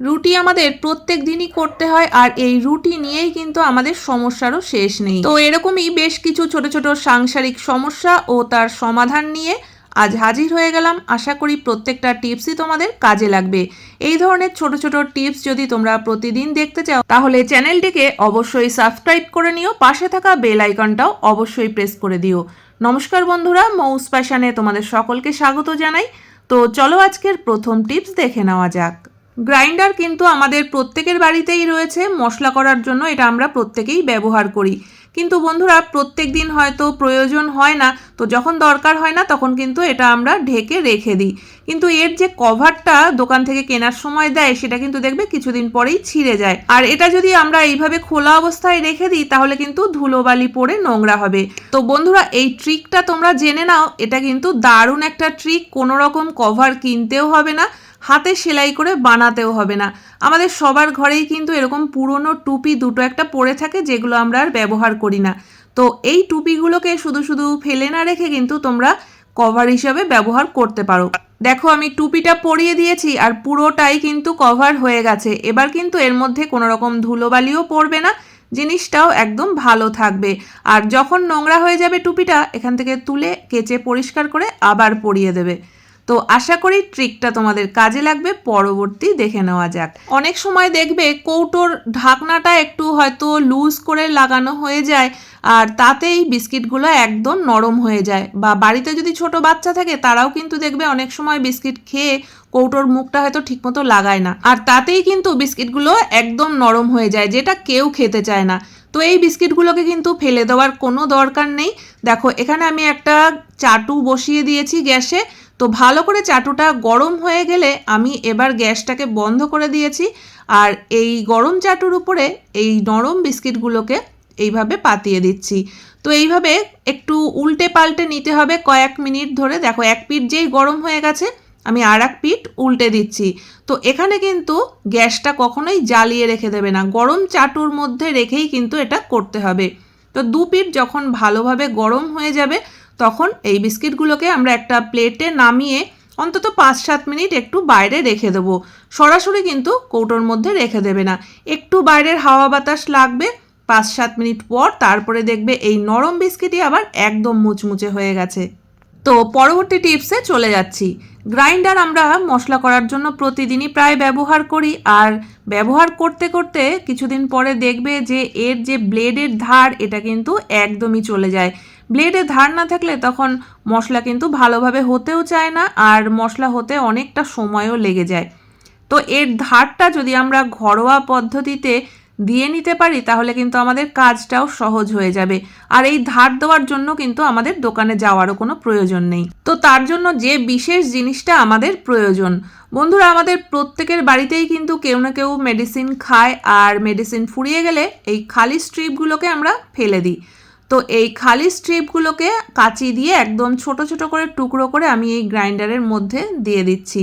রুটি আমাদের প্রত্যেক দিনই করতে হয় আর এই রুটি নিয়েই কিন্তু আমাদের সমস্যারও শেষ নেই। তো এরকমই বেশ কিছু ছোট ছোট সাংসারিক সমস্যা ও তার সমাধান নিয়ে আজ হাজির হয়ে গেলাম। আশা করি প্রত্যেকটা টিপসই তোমাদের কাজে লাগবে। এই ধরনের ছোট ছোট টিপস যদি তোমরা প্রতিদিন দেখতে চাও, তাহলে চ্যানেলটিকে অবশ্যই সাবস্ক্রাইব করে নিও। পাশে থাকা বেল আইকনটাও অবশ্যই প্রেস করে দিও। নমস্কার বন্ধুরা, মৌস প্যাশানে তোমাদের সকলকে স্বাগত জানাই। তো চলো আজকের প্রথম টিপস দেখে নেওয়া যাক। গ্রাইন্ডার কিন্তু আমাদের প্রত্যেকের বাড়িতেই রয়েছে, মশলা করার জন্য এটা আমরা প্রত্যেকেই ব্যবহার করি। কিন্তু বন্ধুরা, প্রত্যেক দিন হয়তো প্রয়োজন হয় না, তো যখন দরকার হয় না, তখন কিন্তু এটা আমরা ঢেকে রেখে দিই। কিন্তু এর যে কভারটা দোকান থেকে কেনার সময় দেয়, সেটা কিন্তু দেখবে কিছুদিন পরেই ছিঁড়ে যায়। আর এটা যদি আমরা এইভাবে খোলা অবস্থায় রেখে দিই, তাহলে কিন্তু ধুলোবালি পড়ে নোংরা হবে। তো বন্ধুরা, এই ট্রিকটা তোমরা জেনে নাও, এটা কিন্তু দারুণ একটা ট্রিক কোনো রকম কভার কিনতেও হবে না। হাতে সেলাই করে বানাতেও হবে না। আমাদের সবার ঘরেই কিন্তু এরকম পুরনো টুপি দুটো একটা পড়ে থাকে যেগুলো আমরা আর ব্যবহার করি না। তো এই টুপিগুলোকে শুধু শুধু ফেলে না রেখে কিন্তু তোমরা কভার হিসাবে ব্যবহার করতে পারো। দেখো আমি টুপিটা পরিয়ে দিয়েছি আর পুরোটাই কিন্তু কভার হয়ে গেছে। এবার কিন্তু এর মধ্যে কোনো রকম ধুলোবালিও পড়বে না, জিনিসটাও একদম ভালো থাকবে। আর যখন নোংরা হয়ে যাবে টুপিটা, এখান থেকে তুলে কেচে পরিষ্কার করে আবার পরিয়ে দেবে। তো আশা করি ট্রিকটা তোমাদের কাজে লাগবে, পরবর্তী দেখে নেওয়া যাক। অনেক সময় দেখবে কৌটোর ঢাকনাটা একটু হয়তো লুজ করে লাগানো হয়ে যায়, আর তাতেই বিস্কিটগুলো একদম নরম হয়ে যায়। বা বাড়িতে যদি ছোট বাচ্চা থাকে, তারাও কিন্তু দেখবে অনেক সময় বিস্কিট খেয়ে কৌটোর মুখটা হয়তো ঠিকমতো লাগায় না। আর তাতেই কিন্তু বিস্কিটগুলো একদম নরম হয়ে যায়, যেটা কেউ খেতে চায় না। তো এই বিস্কিটগুলোকে কিন্তু ফেলে দেওয়ার কোনো দরকার নেই। দেখো, এখানে আমি একটা চাটু বসিয়ে দিয়েছি গ্যাসে। তো ভালো করে চাটুটা গরম হয়ে গেলে আমি এবার গ্যাসটাকে বন্ধ করে দিয়েছি আর এই গরম চাটুর উপরে এই নরম বিস্কিটগুলোকে এইভাবে পাতিয়ে দিচ্ছি। তো এইভাবে একটু উল্টে পাল্টে নিতে হবে কয়েক মিনিট ধরে। দেখো, এক পিঠ যেই গরম হয়ে গেছে, আমি আর এক পিঠ উল্টে দিচ্ছি। তো এখানে কিন্তু গ্যাসটা কখনোই জ্বালিয়ে রেখে দেবে না। গরম চাটুর মধ্যে রেখেই কিন্তু এটা করতে হবে। তো দু পিঠ যখন ভালোভাবে গরম হয়ে যাবে তখন এই বিস্কিটগুলোকে আমরা একটা প্লেটে নামিয়ে অন্তত পাঁচ সাত মিনিট একটু বাইরে রেখে দেবো। সরাসরি কিন্তু কৌটোর মধ্যে রেখে দেবে না। একটু বাইরের হাওয়া বাতাস লাগবে। পাঁচ সাত মিনিট পর তারপরে দেখবে এই নরম বিস্কিটই আবার একদম মুচমুচে হয়ে গেছে। তো পরবর্তী টিপসে চলে যাচ্ছি। গ্রাইন্ডার আমরা মশলা করার জন্য প্রতিদিনই প্রায় ব্যবহার করি আর ব্যবহার করতে করতে কিছুদিন পরে দেখবে যে এর যে ব্লেডের ধার, এটা কিন্তু একদমই চলে যায়। ব্লেডে ধার না থাকলে তখন মশলা কিন্তু ভালোভাবে হতেও চায় না আর মশলা হতে অনেকটা সময়ও লেগে যায়। তো এর ধারটা যদি আমরা ঘরোয়া পদ্ধতিতে দিয়ে নিতে পারি, তাহলে কিন্তু আমাদের কাজটাও সহজ হয়ে যাবে। আর এই ধার দেওয়ার জন্য কিন্তু আমাদের দোকানে যাওয়ারও কোনো প্রয়োজন নেই। তো তার জন্য যে বিশেষ জিনিসটা আমাদের প্রয়োজন। বন্ধুরা, আমাদের প্রত্যেকের বাড়িতেই কিন্তু কেউ না কেউ মেডিসিন খায়, আর মেডিসিন ফুরিয়ে গেলে এই খালি স্ট্রিপগুলোকে আমরা ফেলে দিই। তো এই খালি স্ট্রিপগুলোকে কাঁচি দিয়ে একদম ছোট ছোট করে টুকরো করে আমি এই গ্রাইন্ডারের মধ্যে দিয়ে দিচ্ছি।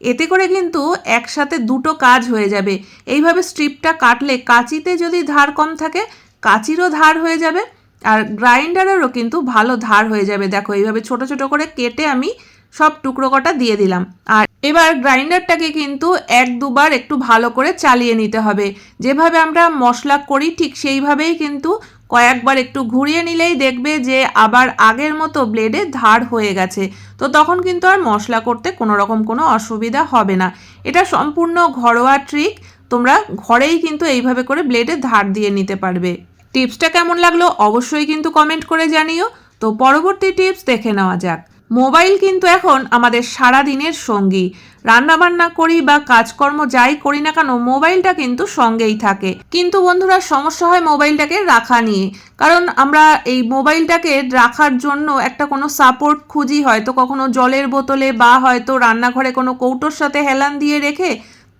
এতে করে কিন্তু একসাথে দুটো কাজ হয়ে যাবে। এইভাবে স্ট্রিপটা কাটলে কাঁচিতে যদি ধার কম থাকে, কাঁচিরও ধার হয়ে যাবে আর গ্রাইন্ডারেরও কিন্তু ভালো ধার হয়ে যাবে। দেখো, এইভাবে ছোট ছোট করে কেটে আমি সব টুকরো কটা দিয়ে দিলাম। আর এবার গ্রাইন্ডারটাকে কিন্তু এক দুবার একটু ভালো করে চালিয়ে নিতে হবে। যেভাবে আমরা মশলা করি ঠিক সেইভাবেই কিন্তু কয়েকবার একটু ঘুরিয়ে নিলেই দেখবে যে আবার আগের মতো ব্লেডে ধার হয়ে গেছে। তো তখন কিন্তু আর মশলা করতে কোনো রকম কোনো অসুবিধা হবে না। এটা সম্পূর্ণ ঘরোয়া ট্রিক তোমরা ঘরেই কিন্তু এইভাবে করে ব্লেডে ধার দিয়ে নিতে পারবে। টিপসটা কেমন লাগল অবশ্যই কিন্তু কমেন্ট করে জানিও। তো পরবর্তী টিপস দেখে নেওয়া যাক। মোবাইল কিন্তু এখন আমাদের সারা দিনের সঙ্গী। রান্নাবান্না করি বা কাজকর্ম যাই করি না কেন, মোবাইলটা কিন্তু সঙ্গেই থাকে। কিন্তু বন্ধুরা, সমস্যা হয় মোবাইলটাকে রাখা নিয়ে। কারণ আমরা এই মোবাইলটাকে রাখার জন্য একটা কোনো সাপোর্ট খুঁজি হয়তো কখনো জলের বোতলে বা হয়তো রান্নাঘরে কোনো কৌটোর সাথে হেলান দিয়ে রেখে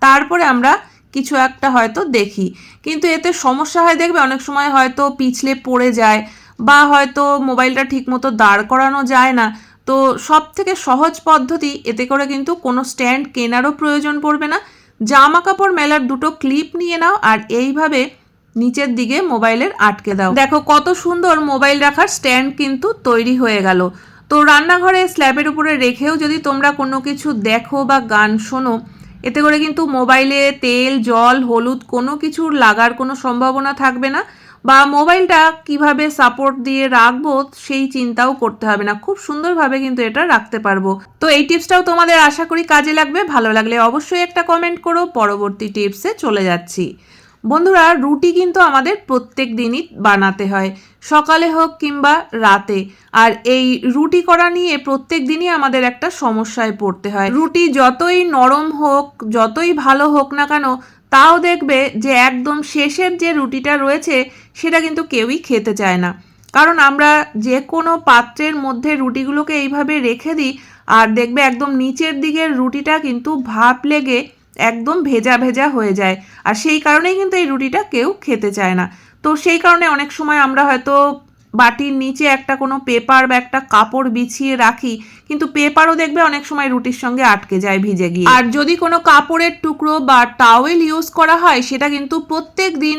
তারপরে আমরা কিছু একটা হয়তো দেখি। কিন্তু এতে সমস্যা হয় দেখবে অনেক সময় হয়তো পিছলে পড়ে যায় বা হয়তো মোবাইলটা ঠিকমতো দাঁড় করানো যায় না। তো সব থেকে সহজ পদ্ধতি, এতে করে কিন্তু কোনো স্ট্যান্ড কেনারও প্রয়োজন পড়বে না। জামা কাপড় মেলার দুটো ক্লিপ নিয়ে নাও আর এইভাবে নিচের দিকে মোবাইলের আটকে দাও। দেখো কত সুন্দর মোবাইল রাখার স্ট্যান্ড কিন্তু তৈরি হয়ে গেল। তো রান্নাঘরে স্ল্যাবের উপরে রেখেও যদি তোমরা কোনো কিছু দেখো বা গান শোনো, এতে করে কিন্তু মোবাইলে তেল, জল, হলুদ কোনো কিছুর লাগার কোনো সম্ভাবনা থাকবে না। বা মোবাইলটা কীভাবে সাপোর্ট দিয়ে রাখব সেই চিন্তাও করতে হবে না। খুব সুন্দরভাবে কিন্তু এটা রাখতে পারব। তো এই টিপসটাও তোমাদের আশা করি কাজে লাগবে। ভালো লাগলে অবশ্যই একটা কমেন্ট করো। পরবর্তী টিপসে চলে যাচ্ছি। বন্ধুরা, রুটি কিন্তু আমাদের প্রত্যেক দিনই বানাতে হয়। সকালে হোক কিংবা রাতে। আর এই রুটি করা নিয়ে প্রত্যেক দিনই আমাদের একটা সমস্যায় পড়তে হয়। রুটি যতই নরম হোক, যতই ভালো হোক না কেন তাও দেখবে যে একদম শেষের যে রুটিটা রয়েছে, সেটা কিন্তু কেউই খেতে চায় না। কারণ আমরা যে কোনো পাত্রের মধ্যে রুটিগুলোকে এইভাবে রেখে দিই, আর দেখবে একদম নিচের দিকের রুটিটা কিন্তু ভাপ লেগে একদম ভেজা ভেজা হয়ে যায়। আর সেই কারণেই কিন্তু এই রুটিটা কেউ খেতে চায় না। তো সেই কারণে অনেক সময় আমরা হয়তো বাটির নিচে একটা কোনো পেপার বা একটা কাপড় বিছিয়ে রাখি, কিন্তু পেপারও দেখবে অনেক সময় রুটির সঙ্গে আটকে যায় ভিজে গিয়ে। আর যদি কোনো কাপড়ের টুকরো বা টাওয়েল ইউজ করা হয়, সেটা কিন্তু প্রত্যেক দিন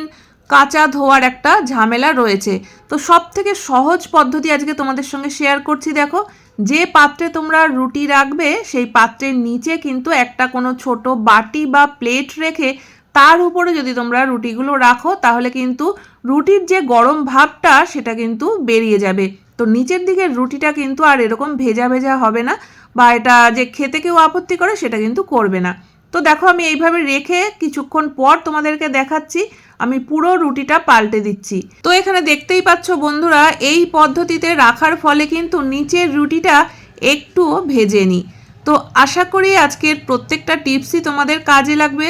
কাঁচা ধোয়ার একটা ঝামেলা রয়েছে। তো সব থেকে সহজ পদ্ধতি আজকে তোমাদের সঙ্গে শেয়ার করছি, দেখো। যে পাত্রে তোমরা রুটি রাখবে, সেই পাত্রের নিচে কিন্তু একটা কোনো ছোট বাটি বা প্লেট রেখে তার উপরে যদি তোমরা রুটিগুলো রাখো, তাহলে কিন্তু রুটির যে গরম ভাবটা, সেটা কিন্তু বেরিয়ে যাবে। তো নিচের দিকের রুটিটা কিন্তু আর এরকম ভেজা ভেজা হবে না, বা এটা যে খেতে কেউ আপত্তি করে, সেটা কিন্তু করবে না। তো দেখো, আমি এইভাবে রেখে কিছুক্ষণ পর তোমাদেরকে দেখাচ্ছি, আমি পুরো রুটিটা পাল্টে দিচ্ছি। তো এখানে দেখতেই পাচ্ছ বন্ধুরা, এই পদ্ধতিতে রাখার ফলে কিন্তু নিচের রুটিটা একটুও ভেজেনি তো আশা করি আজকের প্রত্যেকটা টিপসই তোমাদের কাজে লাগবে।